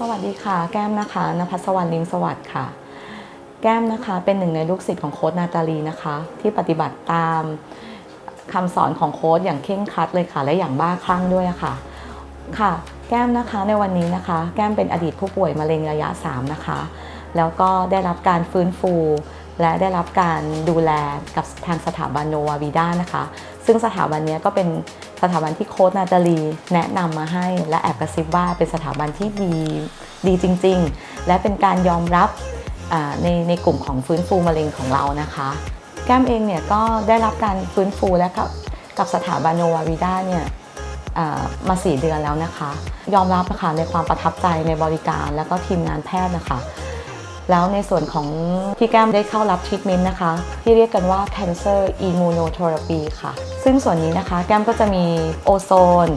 สวัสดีค่ะ แก้มนะคะนภัสวรรณลิมสวัสดิ์ค่ะ แก้มนะคะเป็นหนึ่งในลูกศิษย์ของโค้ดนาตาลีนะคะ ที่ปฏิบัติตามคำสอนของโค้ดอย่างเคร่งครัดเลยค่ะ และอย่างบ้าคลั่งด้วยค่ะ ค่ะ แก้มนะคะในวันนี้นะคะ แก้มเป็นอดีตผู้ป่วยมะเร็งระยะ 3 นะคะ แล้วก็ได้รับการฟื้นฟู และได้รับการดูแลกับทางสถาบันโนวาวิด้านะคะ ซึ่งสถาบันนี้ก็เป็นสถาบันที่โค้ดนาตาลีแนะนำมาให้และแอบกระซิบว่าเป็นสถาบันที่ดีดีจริง ๆ และเป็นการยอมรับในในกลุ่มของฟื้นฟูมะเร็งของเรานะคะ แก้มเองเนี่ยก็ได้รับการฟื้นฟูและกับกับสถาบันโนวาวิด้าเนี่ยอ่ามา 4 เดือนแล้วนะคะ ยอมรับนะคะในความประทับใจในบริการแล้วก็ทีมงานแพทย์นะคะ แล้วในส่วนของที่แก้มได้เข้ารับทรีทเมนต์นะคะ ที่เรียกกันว่า Cancer Immunotherapy ค่ะ ซึ่งส่วนนี้นะคะแก้มก็จะมีโอโซน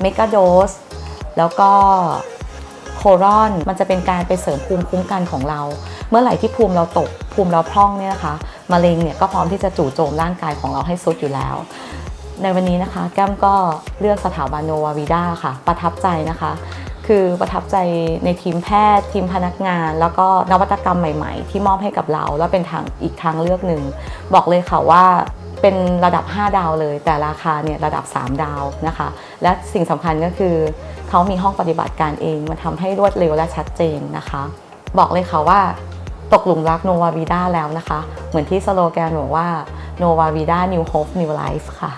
เมก a โดสแล้วก็โครอนมันจะเป็นการไปเสริมภูมิคุ้มกันของเรา เมื่อไหร่ที่ภูมิเราตก ภูมิเราพร่องเนี่ยนะคะมะเร็งเนี่ยก็พร้อมที่จะจู่โจมร่างกายของเราให้สุดอยู่แล้ว ในวันนี้นะคะ แก้มก็เลือกสถาบันโนวาวิด้าค่ะ ประทับใจนะคะ คือประทับใจในทีมแพทย์ ทีมพนักงาน แล้วก็นวัตกรรมใหม่ๆ ที่มอบให้กับเรา แล้วเป็นทางอีกทางเลือกหนึ่ง บอกเลยค่ะว่าเป็นระดับ 5 ดาวเลย แต่ราคาเนี่ยระดับ 3 ดาวนะคะ และสิ่งสำคัญก็คือเขามีห้องปฏิบัติการเองมันทำให้รวดเร็วและชัดเจนนะคะ บอกเลยค่ะว่าตกหลุมรักโนวาวิด้าแล้วนะคะ เหมือนที่สโลแกนบอกว่า Nova Vida New Hope New Life ค่ะ